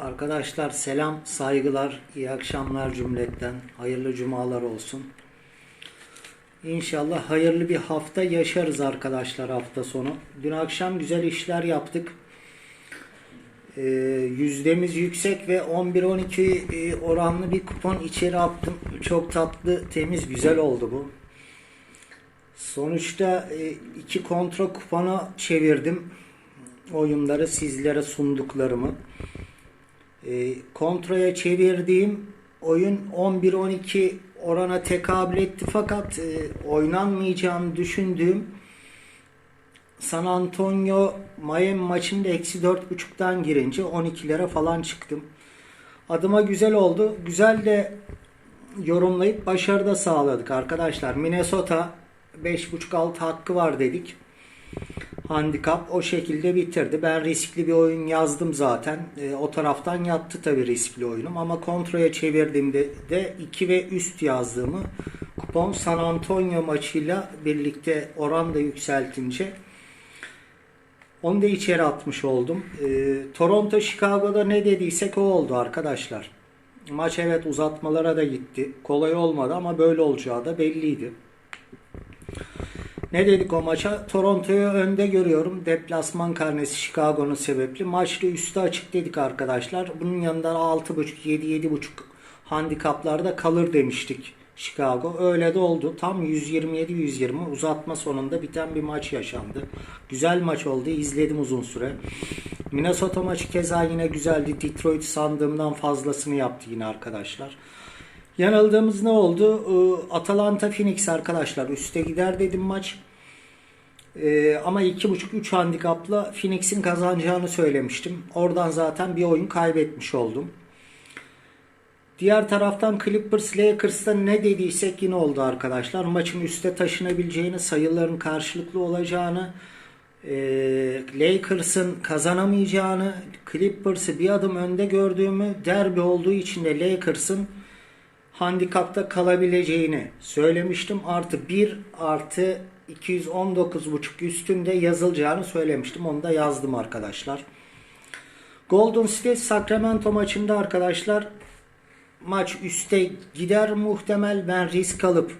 Arkadaşlar selam, saygılar, iyi akşamlar cümletten. Hayırlı cumalar olsun. İnşallah hayırlı bir hafta yaşarız arkadaşlar hafta sonu. Dün akşam güzel işler yaptık. Ee, yüzdemiz yüksek ve 11-12 e, oranlı bir kupon içeri attım. Çok tatlı, temiz, güzel oldu bu. Sonuçta e, iki kontrol kuponu çevirdim. Oyunları sizlere sunduklarımı. E, kontraya çevirdiğim oyun 11-12 orana tekabül etti fakat e, oynanmayacağını düşündüğüm San Antonio Miami maçında eksi 4.5'tan girince 12'lere falan çıktım. Adıma güzel oldu. Güzel de yorumlayıp başarı da sağladık arkadaşlar. Minnesota 5.5-6 hakkı var dedik. Handikap o şekilde bitirdi. Ben riskli bir oyun yazdım zaten. E, o taraftan yattı tabii riskli oyunum. Ama kontraya çevirdiğimde de 2 ve üst yazdığımı kupon San Antonio maçıyla birlikte oran da yükseltince onu da içeri atmış oldum. E, Toronto Chicago'da ne dediysek o oldu arkadaşlar. Maç evet uzatmalara da gitti. Kolay olmadı ama böyle olacağı da belliydi. Ne dedik o maça? Toronto'yu önde görüyorum. Deplasman karnesi Chicago'nun sebepli. Maçta üstü açık dedik arkadaşlar. Bunun yanında 6.5 7 7.5 handikaplarda kalır demiştik Chicago. Öyle de oldu. Tam 127-120 uzatma sonunda biten bir maç yaşandı. Güzel maç oldu. İzledim uzun süre. Minnesota maçı keza yine güzeldi. Detroit sandığımdan fazlasını yaptı yine arkadaşlar. Yanıldığımız ne oldu? Ee, Atalanta Phoenix arkadaşlar üste gider dedim maç. Ee, ama 2.5-3 handikapla Phoenix'in kazanacağını söylemiştim. Oradan zaten bir oyun kaybetmiş oldum. Diğer taraftan Clippers Lakers'ta ne dediysek yine oldu arkadaşlar. Maçın üste taşınabileceğini, sayıların karşılıklı olacağını, e, Lakers'ın kazanamayacağını, Clippers'ı bir adım önde gördüğümü, derbi olduğu için de Lakers'ın handikapta kalabileceğini söylemiştim. Artı 1 artı 219.5 üstünde yazılacağını söylemiştim. Onu da yazdım arkadaşlar. Golden State Sacramento maçında arkadaşlar maç üste gider muhtemel. Ben risk alıp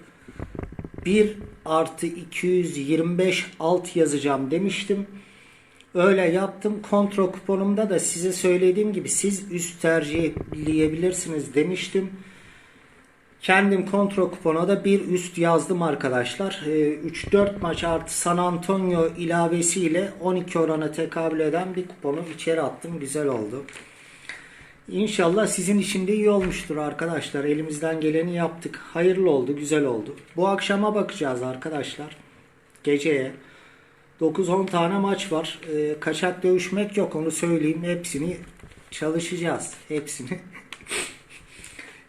1 artı 225 alt yazacağım demiştim. Öyle yaptım. Kontrol kuponumda da size söylediğim gibi siz üst tercih etleyebilirsiniz demiştim. Kendim kontrol kupona da bir üst yazdım arkadaşlar. 3-4 maç artı San Antonio ilavesiyle 12 orana tekabül eden bir kuponu içeri attım. Güzel oldu. İnşallah sizin için de iyi olmuştur arkadaşlar. Elimizden geleni yaptık. Hayırlı oldu, güzel oldu. Bu akşama bakacağız arkadaşlar. Geceye. 9-10 tane maç var. Ee, kaçak dövüşmek yok onu söyleyeyim. Hepsini çalışacağız. Hepsini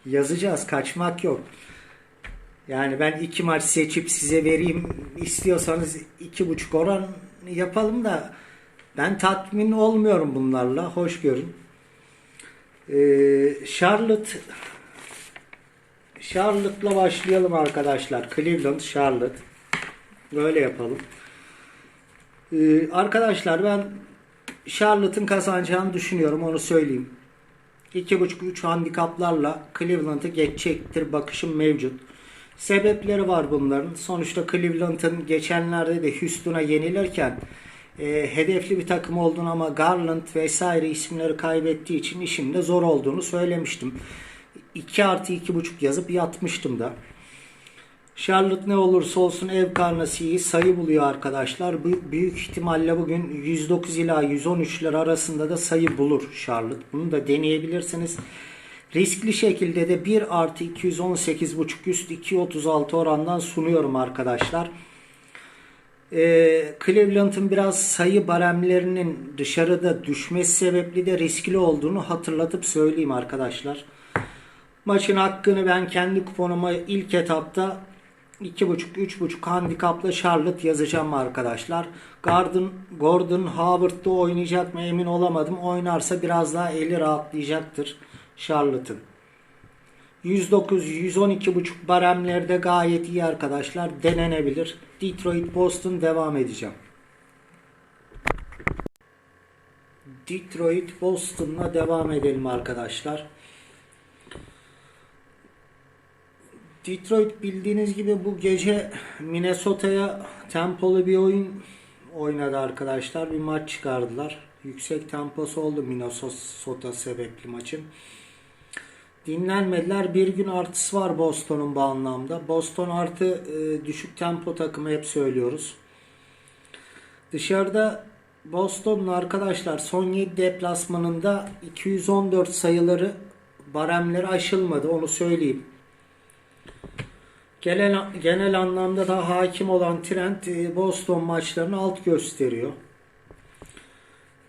yazacağız. Kaçmak yok. Yani ben iki maç seçip size vereyim. istiyorsanız iki buçuk oran yapalım da ben tatmin olmuyorum bunlarla. Hoş görün. Ee, Charlotte Charlotte'la başlayalım arkadaşlar. Cleveland, Charlotte. Böyle yapalım. Ee, arkadaşlar ben Charlotte'ın kazanacağını düşünüyorum. Onu söyleyeyim. 2.5-3 handikaplarla Cleveland'ı geçecektir bakışım mevcut. Sebepleri var bunların. Sonuçta Cleveland'ın geçenlerde de Houston'a yenilirken e, hedefli bir takım olduğunu ama Garland vesaire isimleri kaybettiği için işin de zor olduğunu söylemiştim. 2 artı 2.5 yazıp yatmıştım da. Charlotte ne olursa olsun ev karnesi iyi sayı buluyor arkadaşlar. Büyük ihtimalle bugün 109 ila 113'ler arasında da sayı bulur Charlotte. Bunu da deneyebilirsiniz. Riskli şekilde de 1 artı 218.5 üst 2.36 orandan sunuyorum arkadaşlar. Ee, Cleveland'ın biraz sayı baremlerinin dışarıda düşmesi sebeple de riskli olduğunu hatırlatıp söyleyeyim arkadaşlar. Maçın hakkını ben kendi kuponuma ilk etapta 2.5-3.5 handikapla Charlotte yazacağım arkadaşlar. Gordon, Gordon Howard'da oynayacak mı emin olamadım. Oynarsa biraz daha eli rahatlayacaktır Charlotte'ın. 109-112.5 baremlerde gayet iyi arkadaşlar. Denenebilir. Detroit Boston devam edeceğim. Detroit Boston'la devam edelim arkadaşlar. Detroit bildiğiniz gibi bu gece Minnesota'ya tempolu bir oyun oynadı arkadaşlar. Bir maç çıkardılar. Yüksek temposu oldu Minnesota sebepli maçın. Dinlenmediler. Bir gün artısı var Boston'un bu anlamda. Boston artı e, düşük tempo takımı hep söylüyoruz. Dışarıda Boston'un arkadaşlar son 7 deplasmanında 214 sayıları baremleri aşılmadı onu söyleyeyim. Genel, genel anlamda da hakim olan trend e, Boston maçlarını alt gösteriyor.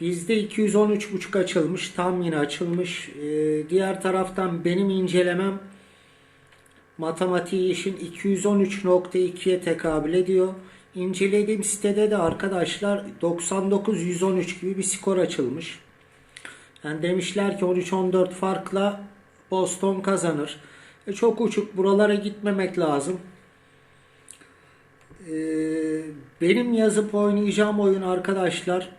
Bizde 213.5 açılmış. Tam yine açılmış. Ee, diğer taraftan benim incelemem matematiği işin 213.2'ye tekabül ediyor. İncelediğim sitede de arkadaşlar 99-113 gibi bir skor açılmış. Yani demişler ki 13-14 farkla Boston kazanır. E çok uçuk buralara gitmemek lazım. Ee, benim yazıp oynayacağım oyun arkadaşlar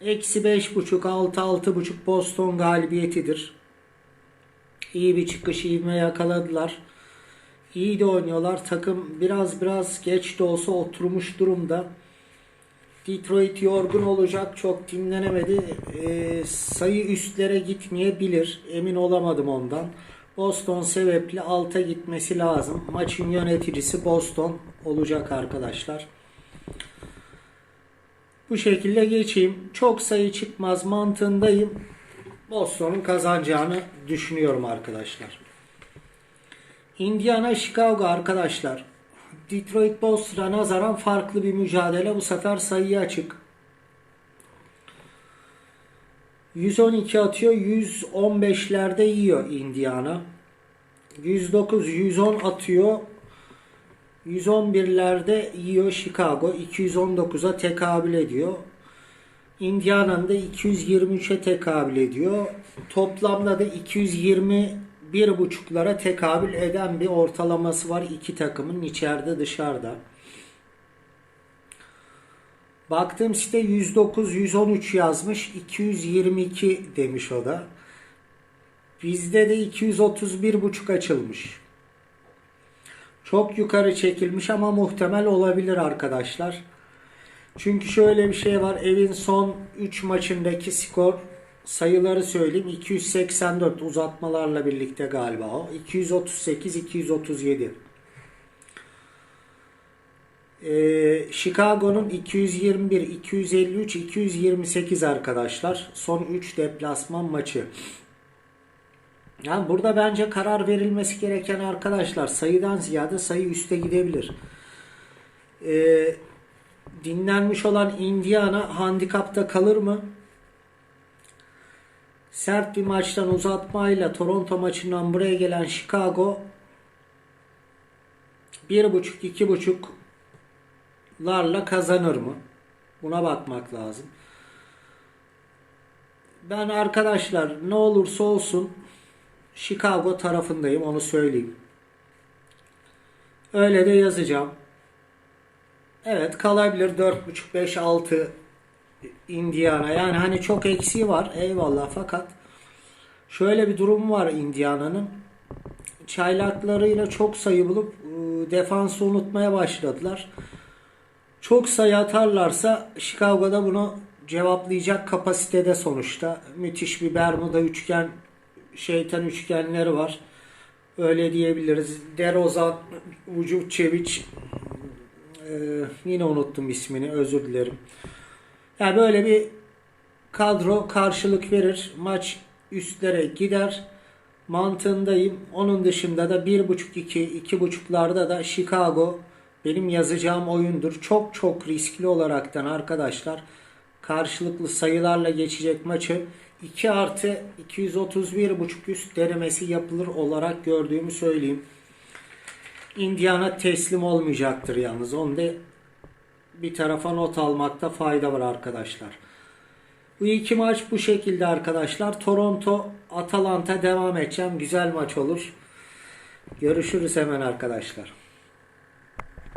Eksi beş buçuk, altı, altı buçuk Boston galibiyetidir. İyi bir çıkış ivme yakaladılar. İyi de oynuyorlar. Takım biraz biraz geç de olsa oturmuş durumda. Detroit yorgun olacak. Çok dinlenemedi. E, sayı üstlere gitmeyebilir. Emin olamadım ondan. Boston sebepli alta gitmesi lazım. Maçın yöneticisi Boston olacak arkadaşlar. Bu şekilde geçeyim. Çok sayı çıkmaz mantığındayım. Boston'un kazanacağını düşünüyorum arkadaşlar. Indiana Chicago arkadaşlar. Detroit Boston'a nazaran farklı bir mücadele. Bu sefer sayı açık. 112 atıyor. 115'lerde yiyor Indiana. 109 110 atıyor. 111'lerde yiyor Chicago 219'a tekabül ediyor. Indiana'nın da 223'e tekabül ediyor. Toplamda da 221.5'lara tekabül eden bir ortalaması var iki takımın içeride dışarıda. Baktığım site 109 113 yazmış. 222 demiş o da. Bizde de 231.5 açılmış. Çok yukarı çekilmiş ama muhtemel olabilir arkadaşlar. Çünkü şöyle bir şey var. Evin son 3 maçındaki skor sayıları söyleyeyim. 284 uzatmalarla birlikte galiba o. 238 237. Ee, Chicago'nun 221, 253, 228 arkadaşlar. Son 3 deplasman maçı. Yani burada bence karar verilmesi gereken arkadaşlar sayıdan ziyade sayı üste gidebilir. Ee, dinlenmiş olan Indiana handikapta kalır mı? Sert bir maçtan uzatmayla Toronto maçından buraya gelen Chicago 1.5-2.5'larla kazanır mı? Buna bakmak lazım. Ben arkadaşlar ne olursa olsun Chicago tarafındayım onu söyleyeyim. Öyle de yazacağım. Evet kalabilir 4.5 5 6 Indiana. Yani hani çok eksiği var eyvallah fakat şöyle bir durum var Indiana'nın. Çaylaklarıyla çok sayı bulup ıı, defansı unutmaya başladılar. Çok sayı atarlarsa Chicago'da bunu cevaplayacak kapasitede sonuçta. Müthiş bir Bermuda üçgen şeytan üçgenleri var. Öyle diyebiliriz. Derozan, Vucukçeviç ee, yine unuttum ismini özür dilerim. Yani böyle bir kadro karşılık verir. Maç üstlere gider. Mantığındayım. Onun dışında da 1.5-2, 2.5'larda da Chicago benim yazacağım oyundur. Çok çok riskli olaraktan arkadaşlar karşılıklı sayılarla geçecek maçı 2 artı 231.5 üst denemesi yapılır olarak gördüğümü söyleyeyim. Indiana teslim olmayacaktır yalnız. Onu da bir tarafa not almakta fayda var arkadaşlar. Bu iki maç bu şekilde arkadaşlar. Toronto Atalanta devam edeceğim. Güzel maç olur. Görüşürüz hemen arkadaşlar.